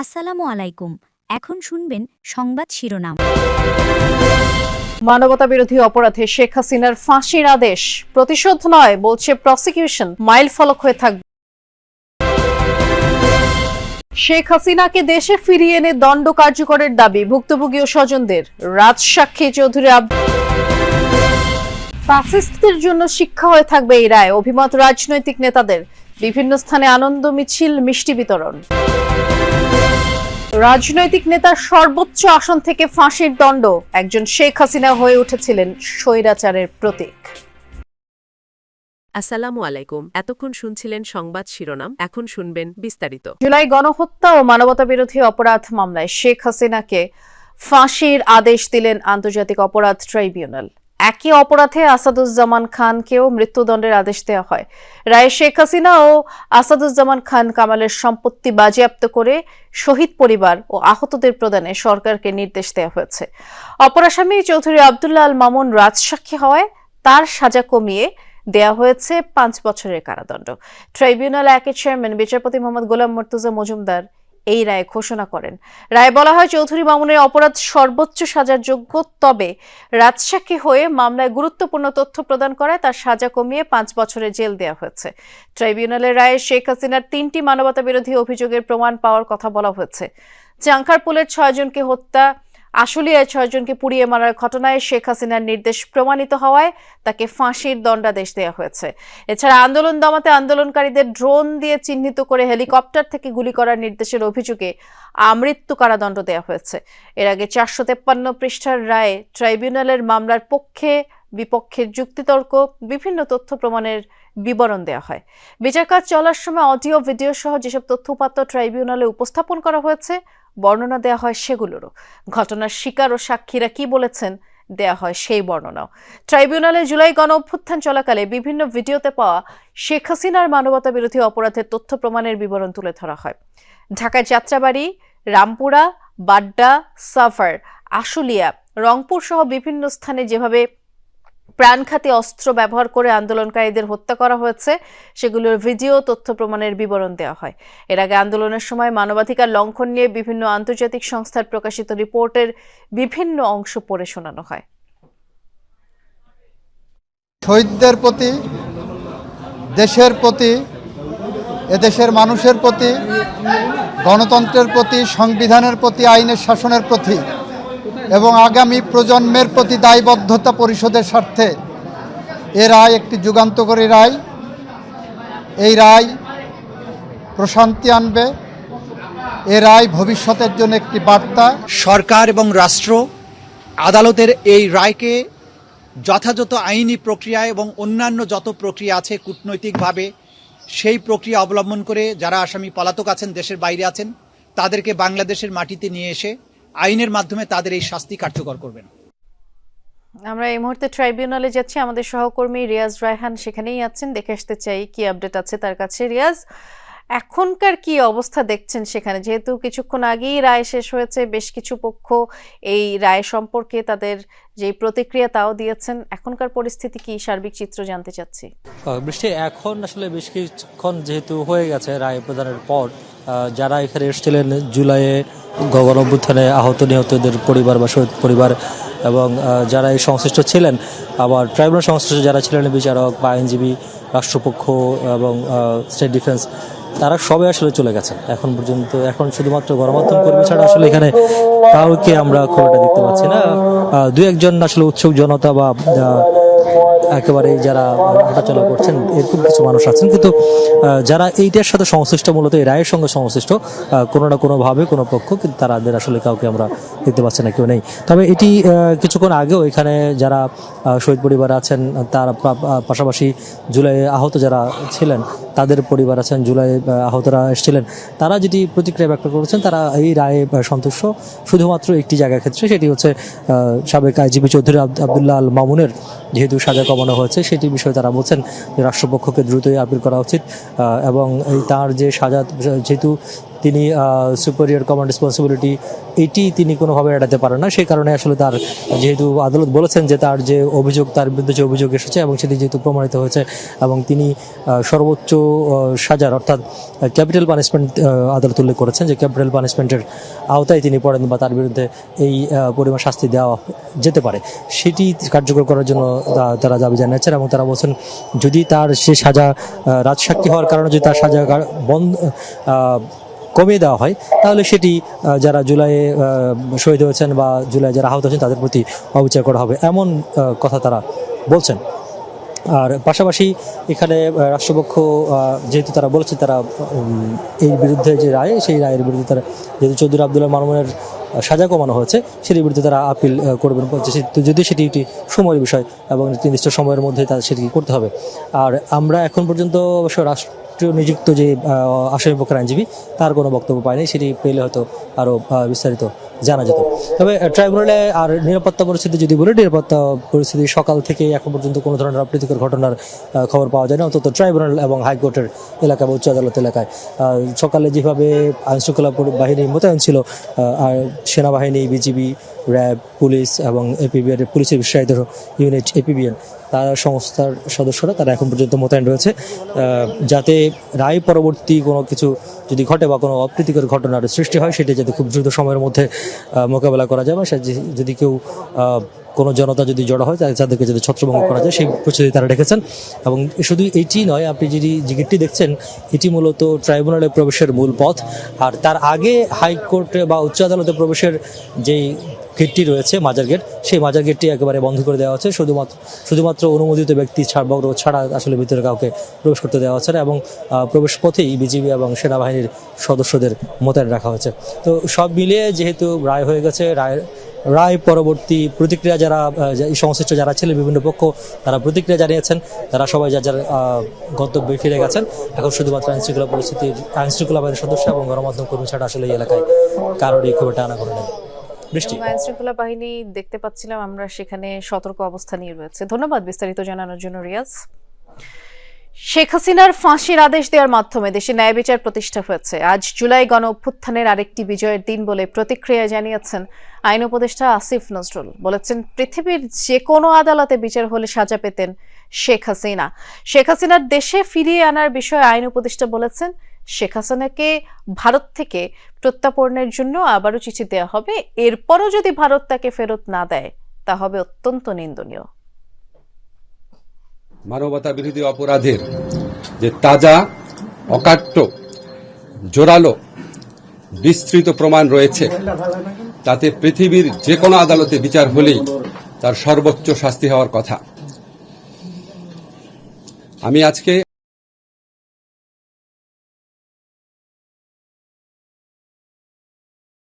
আসসালামু আলাইকুম। এখন শুনবেন সংবাদ শিরোনাম। মানবতা বিরোধী অপরাধে শেখ হাসিনার ফাঁসির আদেশ। প্রতিশোধ নয় বলছে প্রসিকিউশন মাইল ফলক হয়ে থাকবে। শেখ হাসিনাকে দেশে ফিরিয়ে এনে দণ্ড কার্যকরের দাবি ভুক্তভোগী ও স্বজনদের। রাজসাক্ষী চৌধুরী আব ফ্যাসিস্টদের জন্য শিক্ষা হয়ে থাকবে এই রায় অভিমত রাজনৈতিক নেতাদের। বিভিন্ন স্থানে আনন্দ মিছিল মিষ্টি বিতরণ। রাজনৈতিক নেতার সর্বোচ্চ আসন থেকে ফাঁসির দণ্ড। একজন শেখ হাসিনা হয়ে উঠেছিলেন স্বৈরাচারের প্রতীক। আসসালামু আলাইকুম। এতক্ষণ শুনছিলেন সংবাদ শিরোনাম এখন শুনবেন বিস্তারিত। জুলাই গণহত্যা ও মানবতা বিরোধী অপরাধ মামলায় শেখ হাসিনাকে ফাঁসির আদেশ দিলেন আন্তর্জাতিক অপরাধ ট্রাইব্যুনাল। একই অপরাধে আসাদুজ্জামান খানকেও মৃত্যুদণ্ডের আদেশ দেওয়া হয়। রায়ে শেখ হাসিনা ও আসাদুজ্জামান খান কামালের সম্পত্তি বাজেয়াপ্ত করে শহীদ পরিবার ও আহতদের প্রদানে সরকারকে নির্দেশ দেওয়া হয়েছে। অপরাসামী চৌধুরী আবদুল্লাহ আল মামুন রাজসাক্ষী হওয়ায় তার সাজা কমিয়ে দেয়া হয়েছে পাঁচ বছরের কারাদণ্ড। ট্রাইব্যুনাল একের চেয়ারম্যান, বিচারপতি মোহাম্মদ গোলাম মর্তুজা মজুমদার এই রায় ঘোষণা করেন। রায় বলা হয়, চৌধুরী মামুনের অপরাধ সর্বোচ্চ সাজার যোগ্য, তবে রাজসাক্ষী হয়ে মামলায় গুরুত্বপূর্ণ তথ্য প্রদান করায় তার সাজা কমিয়ে পাঁচ বছরের জেল দেওয়া হয়েছে। ট্রাইব্যুনালের রায়ে শেখ হাসিনার তিনটি মানবতা বিরোধী অভিযোগের প্রমাণ পাওয়ার কথা বলা হয়েছে। চাঙ্কারপুলের ছয়জনকে হত্যা আশুলিয়ায় ছয়জনকে পুড়িয়ে মারার ঘটনায় শেখ হাসিনার নির্দেশ প্রমাণিত হওয়ায় তাকে ফাঁসির দণ্ডাদেশ দেওয়া হয়েছে। এছাড়া আন্দোলন দমাতে আন্দোলনকারীদের ড্রোন দিয়ে চিহ্নিত করে হেলিকপ্টার থেকে গুলি করার নির্দেশের অভিযোগে আমৃত্যু কারাদণ্ড দেওয়া হয়েছে। এর আগে চারশো তেপ্পান্ন পৃষ্ঠার রায়ে ট্রাইব্যুনালের মামলার পক্ষে বিপক্ষের যুক্তিতর্ক, বিভিন্ন তথ্য প্রমাণের বিবরণ দেওয়া হয়। বিচার কাজ চলার সময় অডিও, ভিডিও সহ যেসব তথ্য উপাত্ত ট্রাইব্যুনালে উপস্থাপন করা হয়েছে বর্ণনা দেওয়া হয় সেগুলোরও। ঘটনার শিকার ও সাক্ষীরা কি বলেছেন দেয়া হয় সেই বর্ণনাও। ট্রাইব্যুনালে জুলাই গণ অভ্যুত্থান চলাকালে বিভিন্ন ভিডিওতে পাওয়া শেখ হাসিনার মানবতা বিরোধী অপরাধের তথ্য প্রমাণের বিবরণ তুলে ধরা হয়। ঢাকার যাত্রাবাড়ি, রামপুরা, বাড্ডা সাফার আশুলিয়া রংপুর সহ বিভিন্ন স্থানে যেভাবে প্রাণঘাতী অস্ত্র ব্যবহার করে আন্দোলনকারীদের হত্যা করা হয়েছে। সেগুলোর ভিডিও, তথ্য প্রমাণের বিবরণ দেওয়া হয়। এর আগে আন্দোলনের সময় মানবাধিকার লঙ্ঘন নিয়ে বিভিন্ন আন্তর্জাতিক সংস্থার প্রকাশিত রিপোর্টের বিভিন্ন অংশ পড়ে শোনানো হয়। শহীদদের প্রতি, দেশের প্রতি, এদেশের মানুষের প্রতি, গণতন্ত্রের প্রতি, সংবিধানের প্রতি, আইনের শাসনের প্রতি এবং আগামী প্রজন্মের প্রতি দায়বদ্ধতা পরিষদের স্বার্থে এ রায় একটি যুগান্তকারী রায়। এই রায় প্রশান্তি আনবে। এ রায় ভবিষ্যতের জন্য একটি বার্তা। সরকার এবং রাষ্ট্র আদালতের এই রায়কে যথাযথ আইনি প্রক্রিয়া এবং অন্যান্য যত প্রক্রিয়া আছে কূটনৈতিকভাবে, সেই প্রক্রিয়া অবলম্বন করে যারা আসামি পলাতক আছেন, দেশের বাইরে আছেন, তাদেরকে বাংলাদেশের মাটিতে নিয়ে এসে আইনের মাধ্যমে তাদের এই শাস্তি কার্যকর করবেন আমরা এই মুহূর্তে ট্রাইব্যুনালে যাচ্ছি। আমাদের সহকর্মী রিয়াজ রায়হান সেখানেই আছেন। দেখে আসতে চাই কি আপডেট আছে তার কাছে। রিয়াজ এখনকার কি অবস্থা দেখছেন সেখানে? যেহেতু কিছুক্ষণ আগেই রায় শেষ হয়েছে বেশ কিছু পক্ষ এই রায় সম্পর্কে তাদের যে প্রতিক্রিয়া তাও দিয়েছেন। এখনকার পরিস্থিতি কি? সার্বিক চিত্র জানতে চাচ্ছি। বৃষ্টি এখন আসলে বেশ কিছুক্ষণ যেহেতু হয়ে গেছে রায় প্রদানের পর যারা এখানে এসেছিলেন জুলাইয়ে গগন অভ্যুত্থানে আহত নিহতদের পরিবার বা শহীদ পরিবার এবং যারা এই সংশ্লিষ্ট ছিলেন, আবার ট্রাইব্যুনাল সংশ্লিষ্ট যারা ছিলেন, বিচারক বা আইনজীবী, রাষ্ট্রপক্ষ এবং স্টেট ডিফেন্স, তারা সবাই আসলে চলে গেছে এখন পর্যন্ত, এখন শুধুমাত্র গণমাধ্যম কর্মী ছাড়া আসলে এখানে কাউকে আমরা খুব একটা দেখতে পাচ্ছি না। দু একজন আসলে উৎসুক জনতা বা একেবারে যারা হাঁটাচলা করছেন, এরকম কিছু মানুষ আছেন। কিন্তু যারা এইটার সাথে সংশ্লিষ্ট, মূলত এই রায়ের সঙ্গে সংশ্লিষ্ট কোনো না কোনোভাবে কোনো পক্ষ, কিন্তু তাদের আসলে কাউকে আমরা দেখতে পাচ্ছি না, কেউ নেই। তবে এটি কিছুক্ষণ আগেও এখানে যারা শহীদ পরিবার আছেন, তার পাশাপাশি জুলাই আহত যারা ছিলেন তাদের পরিবার আছেন জুলাই আহ, আহতরা এসেছিলেন। তারা যেটি প্রতিক্রিয়া ব্যক্ত করেছেন তারা এই রায়ে সন্তুষ্ট। শুধুমাত্র একটি জায়গার ক্ষেত্রে সেটি হচ্ছে সাবেক আইজিপি চৌধুরী আব্দ- আবদুল্লাহ আল মামুনের যেহেতু সাজা কমানো হয়েছে সেটি বিষয়ে তারা বলছেন যে রাষ্ট্রপক্ষকে দ্রুতই আপিল করা উচিত এবং তার যে সাজা যেহেতু তিনি সুপারিয়র কমান্ড রেসপন্সিবিলিটি এটি তিনি কোনোভাবে এড়াতে পারেন না। সেই কারণে আসলে তার যেহেতু আদালত বলেছেন যে তার যে অভিযোগ, তার বিরুদ্ধে যে অভিযোগ এসেছে এবং সেটি যেহেতু প্রমাণিত হয়েছে এবং তিনি সর্বোচ্চ সাজার অর্থাৎ ক্যাপিটাল পানিশমেন্ট আদালত উল্লেখ করেছেন যে ক্যাপিটাল পানিশমেন্টের আওতায় তিনি পড়েন বা তার বিরুদ্ধে এই পরিমাণ শাস্তি দেওয়া যেতে পারে। সেটি কার্যকর করার জন্য তারা দাবি জানিয়েছেন এবং তারা বলছেন যদি তার সে সাজা রাজসাক্ষী হওয়ার কারণে যদি তার সাজা, বন্ধ কমিয়ে দেওয়া হয় তাহলে সেটি যারা জুলাইয়ে শহীদ হয়েছেন বা জুলাই যারা আহত হয়েছেন তাদের প্রতি অবিচার করা হবে এমন কথা তারা বলছেন। আর পাশাপাশি এখানে রাষ্ট্রপক্ষ যেহেতু তারা বলেছে তারা এই বিরুদ্ধে যে রায় সেই রায়ের বিরুদ্ধে তারা যেহেতু চৌধুরী আবদুল্লাহ মামুনের আহ, সাজা কমানো হয়েছে সেটির বিরুদ্ধে তারা আপিল করবেন যদি সেটি একটি সময়ের বিষয় এবং নির্দিষ্ট সময়ের মধ্যে তাদের সেটি করতে হবে। আর আমরা এখন পর্যন্ত অবশ্য রাষ্ট্র নিযুক্ত যে আসামি পক্ষের আইনজীবী, তার কোনো বক্তব্য পায়নি সেটি পেলে হয়তো আরও বিস্তারিত জানা যেত। তবে ট্রাইব্যুনালে আর নিরাপত্তা পরিস্থিতি যদি বলি, নিরাপত্তা পরিস্থিতি সকাল থেকে এখন পর্যন্ত কোনো ধরনের অপ্রীতিকর ঘটনার খবর পাওয়া যায় না, অন্তত ট্রাইব্যুনাল এবং হাইকোর্টের এলাকা বা উচ্চ আদালত এলাকায়। সকালে যেভাবে আইনশৃঙ্খলা পরি- বাহিনী মোতায়েন ছিল আর সেনাবাহিনী, বিজিবি, র্যাব, পুলিশ এবং এপিবিএর পুলিশের বিশেষায়িত ইউনিট এপিবিএন তারা সংস্থার সদস্যরা, তারা এখন পর্যন্ত মোতায়েন রয়েছে। যাতে রায় পরবর্তী কোনো কিছু যদি ঘটে বা কোনো অপ্রীতিকর ঘটনার সৃষ্টি হয়, সেটি যাতে খুব দ্রুত সময়ের মধ্যে মোকাবেলা করা যায় বা যদি কেউ কোনো জনতা যদি জড়ো হয়, তাদের- তাদেরকে যদি ছত্রভঙ্গ করা যায়, সেই প্রস্তুতি তারা রেখেছেন। এবং শুধু এটি নয়, আপনি যদি যে গেটটি দেখছেন, এটি মূলত ট্রাইব্যুনালে প্রবেশের মূল পথ। আর তার আগে হাইকোর্টে বা উচ্চ আদালতে প্রবেশের যেই গেটটি রয়েছে, মাজার গেট, সেই মাজার গেটটি একেবারে বন্ধ করে দেওয়া হচ্ছে। শুধুমাত্র শুধুমাত্র অনুমোদিত ব্যক্তি ছাড় বড় ছাড়া আসলে ভিতরে কাউকে প্রবেশ করতে দেওয়া হচ্ছে না এবং প্রবেশ পথেই বিজিবি এবং সেনাবাহিনীর সদস্যদের মোতায়েন রাখা হয়েছে। তো সব মিলিয়ে যেহেতু রায় হয়ে গেছে, রায় রায় পরবর্তী প্রতিক্রিয়া যারা সংশ্লিষ্ট যারা ছিলেন বিভিন্ন পক্ষ, তারা প্রতিক্রিয়া জানিয়েছেন। তারা সবাই যার যার গন্তব্যে ফিরে গেছেন। এখন শুধুমাত্র আইনশৃঙ্খলা পরিস্থিতির, আইনশৃঙ্খলা বাহিনীর সদস্য এবং গণমাধ্যম কর্মী ছাড়া আসলে এই এলাকায় কারোরই খুব একটা আনা করে নেই। বৃষ্টি। আইন শৃঙ্খলা বাহিনী দেখতে পাচ্ছিলাম, আমরা সেখানে সতর্ক অবস্থা নিয়ে রয়েছে। ধন্যবাদ বিস্তারিত জানানোর জন্য রিয়াজ। শেখ হাসিনার ফাঁসির আদেশ দেওয়ার মাধ্যমে দেশে ন্যায় বিচার প্রতিষ্ঠা হয়েছে। আজ জুলাই গণ অভ্যুত্থানের আরেকটি বিজয়ের দিন বলে প্রতিক্রিয়া জানিয়েছেন আইন উপদেষ্টা আসিফ নজরুল। বলেছেন, পৃথিবীর যে কোনো আদালতে বিচার হলে সাজা পেতেন শেখ হাসিনা। শেখ হাসিনার দেশে ফিরিয়ে আনার বিষয়ে আইন উপদেষ্টা বলেছেন, শেখ হাসিনাকে ভারত থেকে প্রত্যাপনের জন্য আবারও চিঠি দেওয়া হবে। এরপরও যদি ভারত তাকে ফেরত না দেয়, তা হবে অত্যন্ত নিন্দনীয়। মানবতা বিরোধী অপরাধের যে তাজা, অকাট্য, জোরালো, বিস্তৃত প্রমাণ রয়েছে, তাতে পৃথিবীর যে কোনো আদালতে বিচার হলেই তার সর্বোচ্চ শাস্তি হওয়ার কথা। আমি আজকে